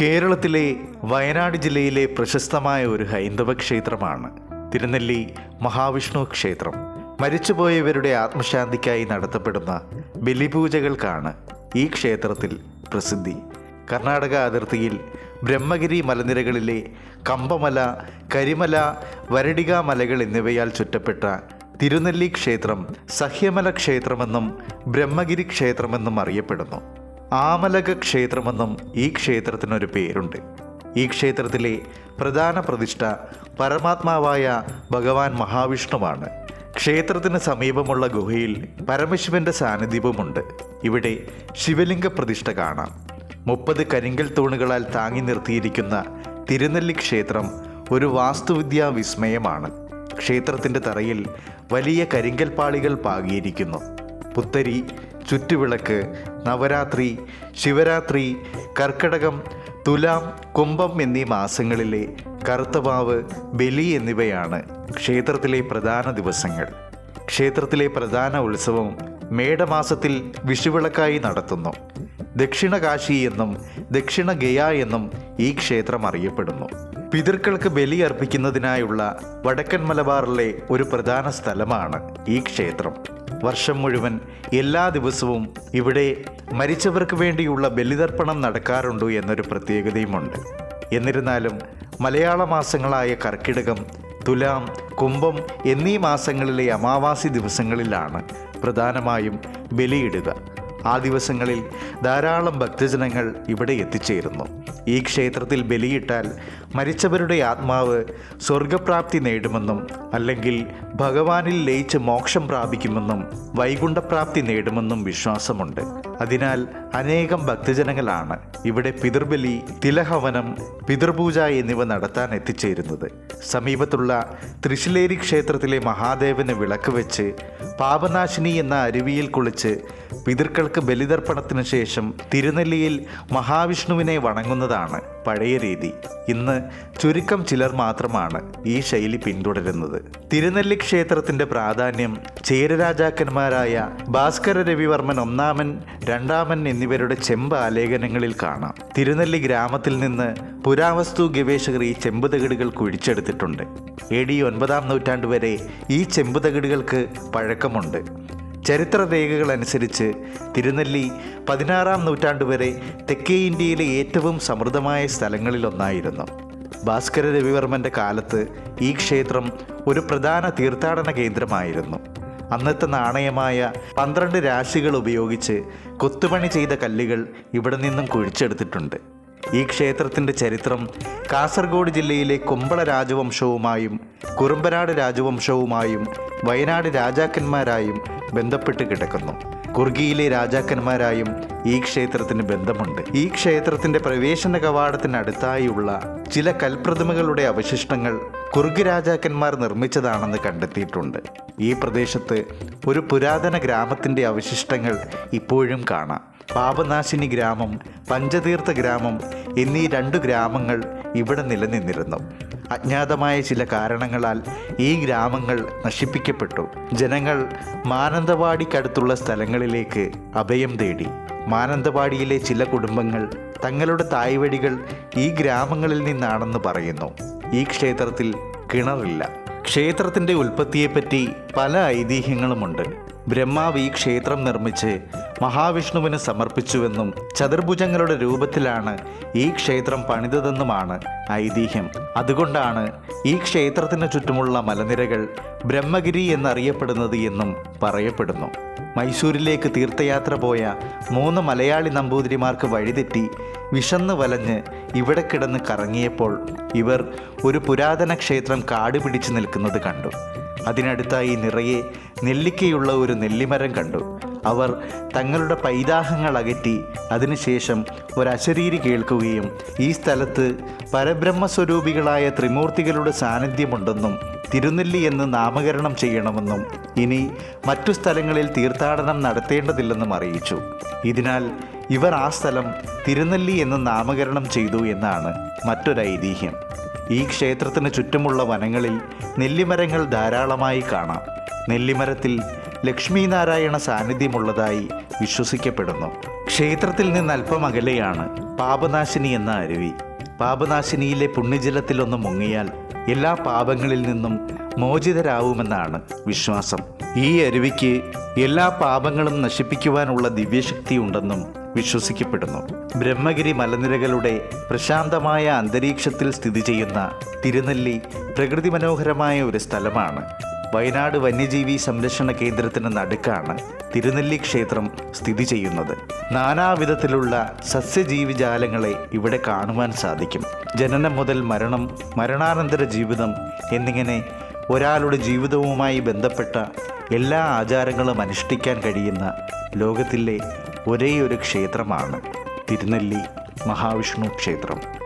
കേരളത്തിലെ വയനാട് ജില്ലയിലെ പ്രശസ്തമായ ഒരു ഹൈന്ദവ ക്ഷേത്രമാണ് തിരുനെല്ലി മഹാവിഷ്ണു ക്ഷേത്രം. മരിച്ചുപോയവരുടെ ആത്മശാന്തിക്കായി നടത്തപ്പെടുന്ന ബലിപൂജകൾക്കാണ് ഈ ക്ഷേത്രത്തിൽ പ്രസിദ്ധി. കർണാടക അതിർത്തിയിൽ ബ്രഹ്മഗിരി മലനിരകളിലെ കമ്പമല കരിമല വരടിക മലകൾ എന്നിവയാൽ ചുറ്റപ്പെട്ട തിരുനെല്ലി ക്ഷേത്രം സഹ്യമല ക്ഷേത്രമെന്നും ബ്രഹ്മഗിരി ക്ഷേത്രമെന്നും അറിയപ്പെടുന്നു. ആമലക ക്ഷേത്രമെന്നും ഈ ക്ഷേത്രത്തിനൊരു പേരുണ്ട്. ഈ ക്ഷേത്രത്തിലെ പ്രധാന പ്രതിഷ്ഠ പരമാത്മാവായ ഭഗവാൻ മഹാവിഷ്ണുവാണ്. ക്ഷേത്രത്തിന് സമീപമുള്ള ഗുഹയിൽ പരമശിവന്റെ സാന്നിധ്യവുമുണ്ട്. ഇവിടെ ശിവലിംഗ പ്രതിഷ്ഠ കാണാം. മുപ്പത് കരിങ്കൽ തൂണുകളാൽ താങ്ങി നിർത്തിയിരിക്കുന്ന തിരുനെല്ലി ക്ഷേത്രം ഒരു വാസ്തുവിദ്യാ വിസ്മയമാണ്. ക്ഷേത്രത്തിന്റെ തറയിൽ വലിയ കരിങ്കൽ പാളികൾ പാകിയിരിക്കുന്നു. പുത്തരി ചുറ്റുവിളക്ക് നവരാത്രി ശിവരാത്രി കർക്കടകം തുലാം കുംഭം എന്നീ മാസങ്ങളിലെ കറുത്തമാവ് ബലി എന്നിവയാണ് ക്ഷേത്രത്തിലെ പ്രധാന ദിവസങ്ങൾ. ക്ഷേത്രത്തിലെ പ്രധാന ഉത്സവം മേടമാസത്തിൽ വിഷുവിളക്കായി നടത്തുന്നു. ദക്ഷിണ കാശി എന്നും ദക്ഷിണ ഗയ എന്നും ഈ ക്ഷേത്രം അറിയപ്പെടുന്നു. പിതൃക്കൾക്ക് ബലി അർപ്പിക്കുന്നതിനായുള്ള വടക്കൻ മലബാറിലെ ഒരു പ്രധാന സ്ഥലമാണ് ഈ ക്ഷേത്രം. വർഷം മുഴുവൻ എല്ലാ ദിവസവും ഇവിടെ മരിച്ചവർക്ക് വേണ്ടിയുള്ള ബലിതർപ്പണം നടക്കാറുണ്ട് എന്നൊരു പ്രത്യേകതയുമുണ്ട്. എന്നിരുന്നാലും മലയാള മാസങ്ങളായ കർക്കിടകം തുലാം കുംഭം എന്നീ മാസങ്ങളിലെ അമാവാസി ദിവസങ്ങളിലാണ് പ്രധാനമായും ബലിയിടുക. ആ ദിവസങ്ങളിൽ ധാരാളം ഭക്തജനങ്ങൾ ഇവിടെ എത്തിച്ചേരുന്നു. ഈ ക്ഷേത്രത്തിൽ ബലിയിട്ടാൽ മരിച്ചവരുടെ ആത്മാവ് സ്വർഗപ്രാപ്തി നേടുമെന്നും അല്ലെങ്കിൽ ഭഗവാനിൽ ലയിച്ച് മോക്ഷം പ്രാപിക്കുമെന്നും വൈകുണ്ഠപ്രാപ്തി നേടുമെന്നും വിശ്വാസമുണ്ട്. അതിനാൽ അനേകം ഭക്തജനങ്ങളാണ് ഇവിടെ പിതൃബലി തിലഹവനം പിതൃപൂജ എന്നിവ നടത്താൻ എത്തിച്ചേരുന്നത്. സമീപത്തുള്ള തൃശ്ശിലേരി ക്ഷേത്രത്തിലെ മഹാദേവന് വിളക്ക് വെച്ച് പാപനാശിനി എന്ന അരുവിയിൽ കുളിച്ച് പിതൃക്കൾക്ക് ബലിതർപ്പണത്തിന് ശേഷം തിരുനെല്ലിയിൽ മഹാവിഷ്ണുവിനെ വണങ്ങുന്നതാണ്. പഴയ രീതി. ഇന്ന് ചുരുക്കം ചിലർ മാത്രമാണ് ഈ ശൈലി പിന്തുടരുന്നത്. തിരുനെല്ലി ക്ഷേത്രത്തിന്റെ പ്രാധാന്യം ചേരരാജാക്കന്മാരായ ഭാസ്കര രവിവർമ്മൻ ഒന്നാമൻ രണ്ടാമൻ എന്നിവരുടെ ചെമ്പ് ആലേഖനങ്ങളിൽ കാണാം. തിരുനെല്ലി ഗ്രാമത്തിൽ നിന്ന് പുരാവസ്തു ഗവേഷകർ ഈ ചെമ്പ് തകിടുകൾ കുഴിച്ചെടുത്തിട്ടുണ്ട്. എ ഡി ഒൻപതാം നൂറ്റാണ്ട് വരെ ഈ ചെമ്പ് തകിടുകൾക്ക് പഴക്കമുണ്ട്. ചരിത്രരേഖകൾ അനുസരിച്ച് തിരുനെല്ലി പതിനാറാം നൂറ്റാണ്ട് വരെ തെക്കേ ഇന്ത്യയിലെ ഏറ്റവും സമൃദ്ധമായ സ്ഥലങ്ങളിലൊന്നായിരുന്നു. ഭാസ്കര രവിവർമ്മന്റെ കാലത്ത് ഈ ക്ഷേത്രം ഒരു പ്രധാന തീർത്ഥാടന കേന്ദ്രമായിരുന്നു. അന്നത്തെ നാണയമായ പന്ത്രണ്ട് രാശികൾ ഉപയോഗിച്ച് കൊത്തുപണി ചെയ്ത കല്ലുകൾ ഇവിടെ നിന്നും കുഴിച്ചെടുത്തിട്ടുണ്ട്. ഈ ക്ഷേത്രത്തിന്റെ ചരിത്രം കാസർഗോഡ് ജില്ലയിലെ കുമ്പള രാജവംശവുമായും കുറുമ്പനാട് രാജവംശവുമായും വയനാട് രാജാക്കന്മാരായും ബന്ധപ്പെട്ട് കിടക്കുന്നു. കുർഗിയിലെ രാജാക്കന്മാരായും ഈ ക്ഷേത്രത്തിന് ബന്ധമുണ്ട്. ഈ ക്ഷേത്രത്തിന്റെ പ്രവേശന കവാടത്തിനടുത്തായുള്ള ചില കൽപ്രതിമകളുടെ അവശിഷ്ടങ്ങൾ കുർഗി രാജാക്കന്മാർ നിർമ്മിച്ചതാണെന്ന് കണ്ടെത്തിയിട്ടുണ്ട്. ഈ പ്രദേശത്ത് ഒരു പുരാതന ഗ്രാമത്തിന്റെ അവശിഷ്ടങ്ങൾ ഇപ്പോഴും കാണാം. പാപനാശിനി ഗ്രാമം പഞ്ചതീർത്ഥ ഗ്രാമം എന്നീ രണ്ട് ഗ്രാമങ്ങൾ ഇവിടെ നിലനിന്നിരുന്നു. അജ്ഞാതമായ ചില കാരണങ്ങളാൽ ഈ ഗ്രാമങ്ങൾ നശിപ്പിക്കപ്പെട്ടു. ജനങ്ങൾ മാനന്തവാടിക്കടുത്തുള്ള സ്ഥലങ്ങളിലേക്ക് അഭയം തേടി. മാനന്തവാടിയിലെ ചില കുടുംബങ്ങൾ തങ്ങളുടെ തായ്വഴികൾ ഈ ഗ്രാമങ്ങളിൽ നിന്നാണെന്ന് പറയുന്നു. ഈ ക്ഷേത്രത്തിൽ കിണറില്ല. ക്ഷേത്രത്തിന്റെ ഉൽപ്പത്തിയെപ്പറ്റി പല ഐതിഹ്യങ്ങളുമുണ്ട്. ബ്രഹ്മാവ് ഈ ക്ഷേത്രം നിർമ്മിച്ച് മഹാവിഷ്ണുവിന് സമർപ്പിച്ചുവെന്നും ചതുർഭുജങ്ങളുടെ രൂപത്തിലാണ് ഈ ക്ഷേത്രം പണിതതെന്നുമാണ് ഐതിഹ്യം. അതുകൊണ്ടാണ് ഈ ക്ഷേത്രത്തിന് ചുറ്റുമുള്ള മലനിരകൾ ബ്രഹ്മഗിരി എന്നറിയപ്പെടുന്നത് എന്നും പറയപ്പെടുന്നു. മൈസൂരിലേക്ക് തീർത്ഥയാത്ര പോയ മൂന്ന് മലയാളി നമ്പൂതിരിമാർക്ക് വഴിതെറ്റി വിശന്ന് വലഞ്ഞ് ഇവിടെ കിടന്ന് കറങ്ങിയപ്പോൾ ഇവർ ഒരു പുരാതന ക്ഷേത്രം കാട് പിടിച്ചു നിൽക്കുന്നത് കണ്ടു. അതിനടുത്തായി നിറയെ നെല്ലിക്കയുള്ള ഒരു നെല്ലിമരം കണ്ടു. അവർ തങ്ങളുടെ പൈതാഹങ്ങൾ അകറ്റി അതിനുശേഷം ഒരശരീരി കേൾക്കുകയും ഈ സ്ഥലത്ത് പരബ്രഹ്മസ്വരൂപികളായ ത്രിമൂർത്തികളുടെ സാന്നിധ്യമുണ്ടെന്നും തിരുനെല്ലി എന്ന് നാമകരണം ചെയ്യണമെന്നും ഇനി മറ്റു സ്ഥലങ്ങളിൽ തീർത്ഥാടനം നടത്തേണ്ടതില്ലെന്നും അറിയിച്ചു. ഇതിനാൽ ഇവർ ആ സ്ഥലം തിരുനെല്ലി എന്ന് നാമകരണം ചെയ്തു എന്നാണ് മറ്റൊരു ഐതിഹ്യം ഈ ക്ഷേത്രത്തിന് ചുറ്റുമുള്ള വനങ്ങളിൽ നെല്ലിമരങ്ങൾ ധാരാളമായി കാണാം. നെല്ലിമരത്തിൽ ലക്ഷ്മീനാരായണ സാന്നിധ്യമുള്ളതായി വിശ്വസിക്കപ്പെടുന്നു. ക്ഷേത്രത്തിൽ നിന്ന് അല്പം അകലെയാണ് പാപനാശിനി എന്ന അരുവി. പാപനാശിനിയിലെ പുണ്യജലത്തിലൊന്ന് മുങ്ങിയാൽ എല്ലാ പാപങ്ങളിൽ നിന്നും മോചിതരാവുമെന്നാണ് വിശ്വാസം. ഈ അരുവിക്ക് എല്ലാ പാപങ്ങളും നശിപ്പിക്കുവാനുള്ള ദിവ്യശക്തി ഉണ്ടെന്നും വിശ്വസിക്കപ്പെടുന്നു. ബ്രഹ്മഗിരി മലനിരകളുടെ പ്രശാന്തമായ അന്തരീക്ഷത്തിൽ സ്ഥിതി ചെയ്യുന്ന തിരുനെല്ലി പ്രകൃതി മനോഹരമായ ഒരു സ്ഥലമാണ്. വയനാട് വന്യജീവി സംരക്ഷണ കേന്ദ്രത്തിന് നടുക്കാണ് തിരുനെല്ലി ക്ഷേത്രം സ്ഥിതി ചെയ്യുന്നത്. നാനാവിധത്തിലുള്ള സസ്യജീവിജാലങ്ങളെ ഇവിടെ കാണുവാൻ സാധിക്കും. ജനനം മുതൽ മരണം മരണാനന്തര ജീവിതം എന്നിങ്ങനെ ഒരാളുടെ ജീവിതവുമായി ബന്ധപ്പെട്ട എല്ലാ ആചാരങ്ങളും അനുഷ്ഠിക്കാൻ കഴിയുന്ന ലോകത്തിലെ ഒരേയൊരു ക്ഷേത്രമാണ് തിരുനെല്ലി മഹാവിഷ്ണു ക്ഷേത്രം.